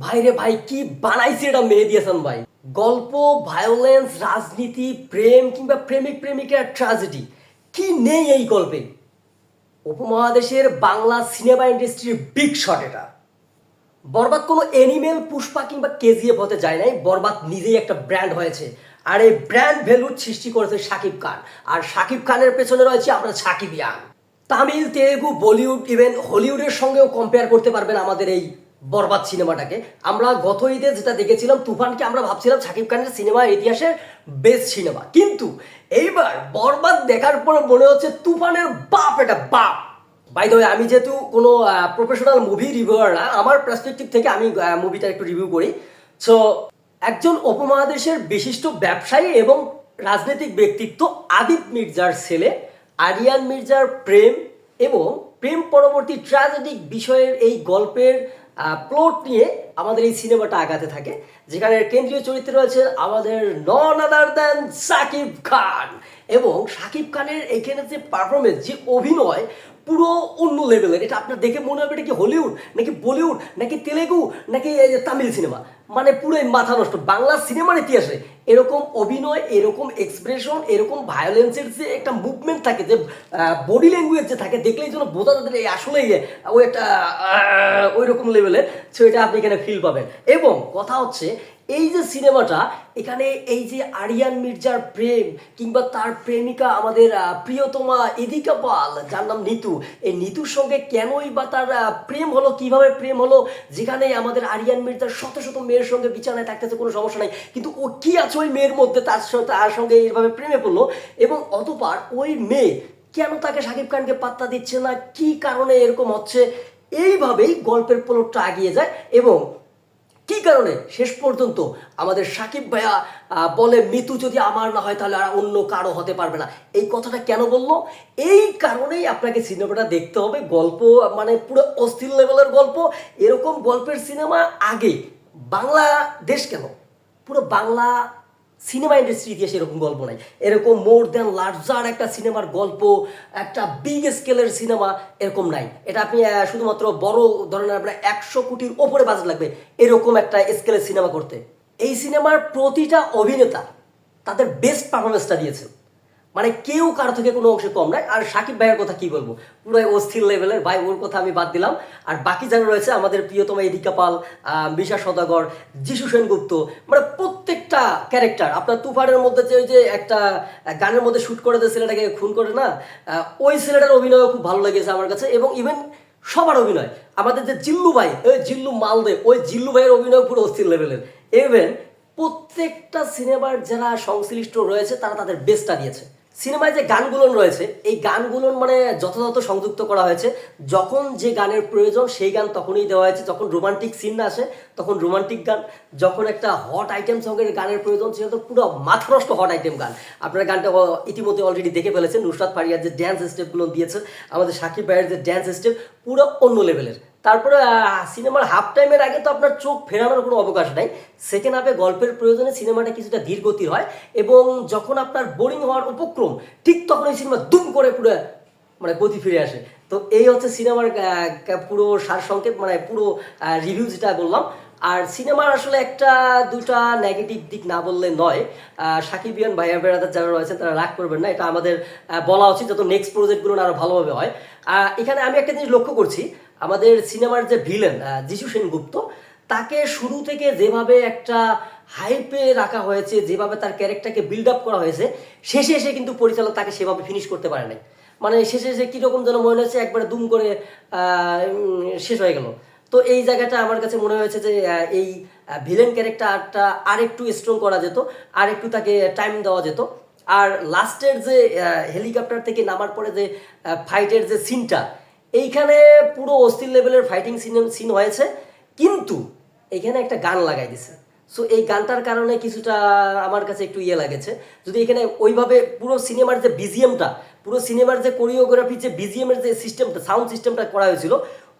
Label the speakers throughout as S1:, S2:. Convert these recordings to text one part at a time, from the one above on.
S1: ভাইরে ভাই কি বানাইছে এটা মেহেদি হাসান ভাই? গল্প ভায়োলেন্স রাজনীতি, প্রেম কিংবা প্রেমিক প্রেমিকার ট্রাজেডি কি নেই এই গল্পে? উপমহাদেশের বাংলা সিনেমা ইন্ডাস্ট্রির বিগ শট এটা। বরবাদ কোনো এনিমেল পুষ্পা কিংবা কেজিএফ হতে যায় নাই, বরবাদ নিজেই একটা ব্র্যান্ড হয়েছে। আর এই ব্র্যান্ড ভ্যালুর সৃষ্টি করেছে শাকিব খান। আর শাকিব খানের পেছনে রয়েছে আপনার শাকিব ইয়ান তামিল, তেলেগু, বলিউড ইভেন হলিউডের সঙ্গেও কম্পেয়ার করতে পারবেন আমাদের এই বরবাদ সিনেমাটাকে। আমরা গত ঈদে যেটা দেখেছিলাম, তুফানকে আমরা ভাবছিলাম শাকিব খানের সিনেমা ইতিহাসের বেস্ট সিনেমা। কিন্তু এইবার বরবাদ দেখার পর মনে হচ্ছে তুফানের বাপ এটা বাপ। বাই দ্য আমি যেহেতু কোনো প্রফেশনাল মুভি রিভিউয়ার না, আমার পার্সপেক্টিভ থেকে আমি মুভিটা একটু রিভিউ করি। সো একজন উপমহাদেশের বিশিষ্ট ব্যবসায়ী এবং রাজনৈতিক ব্যক্তিত্ব আদিপ মির্জার ছেলে, আরিয়ান মির্জার প্রেম এবং প্রেম পরবর্তী ট্র্যাজেডিক বিষয়ের এই গল্পের প্লট নিয়ে আমাদের এই সিনেমাটা আগাতে থাকে, যেখানে কেন্দ্রীয় চরিত্রে রয়েছে আমাদের নন আদার দেন সাকিব খান এবং সাকিব খানের এখানে যে পারফরমেন্স যে অভিনয় পুরো অন্য লেভেলের। এটা আপনার দেখে মনে হবে এটা কি হলিউড, নাকি বলিউড, নাকি তেলেগু, নাকি তামিল সিনেমা? মানে পুরোই মাথা নষ্ট। বাংলা সিনেমার ইতিহাসে এরকম অভিনয়, এরকম এক্সপ্রেশন এরকম ভায়োলেন্সের যে একটা মুভমেন্ট থাকে, যে বডি ল্যাঙ্গুয়েজ যে থাকে, দেখলেই যেন বোঝা যে এই আসলেই ওই একটা ওই রকম লেভেলের সো এটা আপনি এখানে ফিল পাবেন। এবং কথা হচ্ছে এই যে সিনেমাটা, এখানে এই যে আরিয়ান মির্জার প্রেম কিংবা তার প্রেমিকা আমাদের প্রিয়তমা এদিকা পাল, যার নাম নিতু, এই নিতুর সঙ্গে কেনই বা তার প্রেম হলো, কীভাবে প্রেম হলো, যেখানে আমাদের আরিয়ান মির্জার শত শত মেয়ের সঙ্গে বিছানায় থাকতেছে, কোনো সমস্যা নাই। কিন্তু ও কি আছে ওই মেয়ের মধ্যে, তার সাথে তার সঙ্গে এইভাবে প্রেমে পড়ল? এবং অতপার ওই মেয়ে কেন তাকে সাকিব খানকে পাত্তা দিচ্ছে না? কি কারণে এরকম হচ্ছে? এইভাবেই গল্পের প্লটটা আগিয়ে যায় এবং কি কারণে? শেষ পর্যন্ত আমাদের সাকিব ভাইয়া বলে মৃত্যু যদি আমার না হয় তাহলে আর অন্য কারও হতে পারবে না। এই কথাটা কেন বলল? এই কারণেই আপনাকে সিনেমাটা দেখতে হবে। গল্প মানে পুরো অস্থির লেভেলের গল্প। এরকম গল্পের সিনেমা আগে বাংলাদেশ কেন? পুরো বাংলা সিনেমা ইন্ডাস্ট্রি ইতিহাসে এরকম গল্প নাই। এরকম মোর দ্যান লার্জার একটা সিনেমার গল্প, একটা বিগ স্কেলের সিনেমা এরকম নাই। এটা আপনি শুধুমাত্র বড় ধরনের আপনার একশো কোটির ওপরে বাজেট লাগবে এরকম একটা স্কেলের সিনেমা করতে। এই সিনেমার প্রতিটা অভিনেতা তাদের বেস্ট পারফরমেন্সটা দিয়েছে। মানে কেউ কারও থেকে কোনো অংশে কম নাই। আর সাকিব ভাইয়ের কথা কি বলব? পুরো অস্থির লেভেলের ভাই, ওর কথা আমি বাদ দিলাম। আর বাকি যারা রয়েছে, আমাদের প্রিয়তম এদিকা পাল মিশা সদাগর, যিশু সেনগুপ্ত মানে প্রত্যেকটা ক্যারেক্টার আপনার তুফানের মধ্যে যে ওই যে একটা গানের মধ্যে শ্যুট করে দেয় ছেলেটাকে, খুন করে, না? ওই ছেলেটার অভিনয়ও খুব ভালো লেগেছে আমার কাছে এবং ইভেন সবার অভিনয়। আমাদের যে জিল্লু ভাই ওই জিল্লু মালদে, ওই জিল্লু ভাইয়ের অভিনয় পুরো অস্থির লেভেলের ইভেন প্রত্যেকটা সিনেমার যারা সংশ্লিষ্ট রয়েছে, তারা তাদের বেস্টটা দিয়েছে। সিনেমায় যে গানগুলো রয়েছে, এই গানগুলো মানে যথাযথ সংযুক্ত করা হয়েছে। যখন যে গানের প্রয়োজন, সেই গান তখনই দেওয়া হয়েছে। যখন রোমান্টিক সিন আসে, তখন রোমান্টিক গান। যখন একটা হট আইটেম সঙ্গের গানের প্রয়োজন ছিল তো পুরো মাথা নষ্ট হট আইটেম গান। আপনারা গানটা ইতিমধ্যে অলরেডি দেখে ফেলেছেন। নুসরাত ফারিয়ার যে ড্যান্স স্টেপগুলো দিয়েছে, আমাদের সাকিব ভাইয়ের যে ড্যান্স স্টেপ পুরো অন্য লেভেলের তারপরে সিনেমার হাফ টাইমের আগে তো আপনার চোখ ফেরানোর কোনো অবকাশ নাই। সেকেন্ড হাফে গল্পের প্রয়োজনে সিনেমাটা কিছুটা ধীরগতির হয় এবং যখন আপনার বোরিং হওয়ার উপক্রম, ঠিক তখন এই সিনেমা দুম করে পুরো মানে গতি ফিরে আসে। তো এই হচ্ছে সিনেমার পুরো সার সংকেত মানে পুরো রিভিউ যেটা বললাম। আর সিনেমার আসলে একটা, দুটা নেগেটিভ দিক না বললে নয়। সাকিবিয়ান ভাইয়া বেড়াদার যারা রয়েছেন তারা রাগ করবেন না। এটা আমাদের বলা উচিত, যত নেক্সট প্রজেক্টগুলো আরও ভালোভাবে হয়। এখানে আমি একটা জিনিস লক্ষ্য করছি। আমাদের সিনেমার যে ভিলেন যিশু সেনগুপ্ত, তাকে শুরু থেকে যেভাবে একটা হাইপে রাখা হয়েছে, যেভাবে তার ক্যারেক্টারকে বিল্ড আপ করা হয়েছে, শেষে এসে কিন্তু পরিচালক তাকে সেভাবে ফিনিশ করতে পারে নাই। মানে শেষে এসে কীরকম যেন মনে হয়েছে একবারে দুম করে শেষ হয়ে গেল। তো এই জায়গাটা আমার কাছে মনে হয়েছে যে এই ভিলেন ক্যারেক্টারটা আর একটু স্ট্রং করা যেত আর একটু তাকে টাইম দেওয়া যেত। আর লাস্টের যে হেলিকপ্টার থেকে নামার পরে যে ফাইটের যে সিনটা এইখানে পুরো অস্থির লেভেলের ফাইটিং সিন সিন হয়েছে। কিন্তু এখানে একটা গান লাগাই দিছে। সো এই গানটার কারণে কিছুটা আমার কাছে একটু ইয়ে লাগেছে। যদি এখানে ওইভাবে পুরো সিনেমার যে বিজিএমটা পুরো সিনেমার যে কোরিওগ্রাফি যে বিজিএমের যে সিস্টেমটা সাউন্ড সিস্টেমটা করা হয়েছিল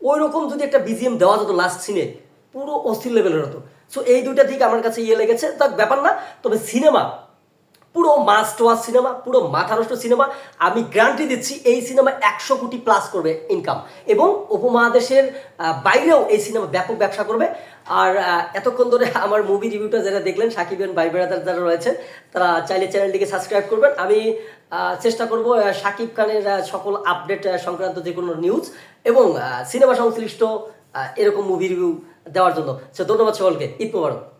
S1: ওই রকম যদি একটা বিজিএম দেওয়া যেত লাস্ট সিনে পুরো অস্থির লেভেলের হতো। সো এই দুইটা দিক আমার কাছে ইয়ে লেগেছে। তা ব্যাপার না, তবে সিনেমা পুরো মাস্ট ওয়াচ সিনেমা পুরো মাথা নষ্ট সিনেমা আমি গ্যারান্টি দিচ্ছি এই সিনেমা একশো কোটি প্লাস করবে ইনকাম এবং উপমহাদেশের বাইরেও এই সিনেমা ব্যাপক ব্যবসা করবে। আর এতক্ষণ ধরে আমার মুভি রিভিউটা যারা দেখলেন সাকিবেন ভাই বেড়াদার যারা রয়েছেন, তারা চাইলে চ্যানেলটিকে সাবস্ক্রাইব করবেন। আমি চেষ্টা করব শাকিব খানের সকল আপডেট সংক্রান্ত যে কোনো নিউজ এবং সিনেমা সংশ্লিষ্ট এরকম মুভি রিভিউ দেওয়ার জন্য। সো ধন্যবাদ সকলকে। ঈদ মোবারক।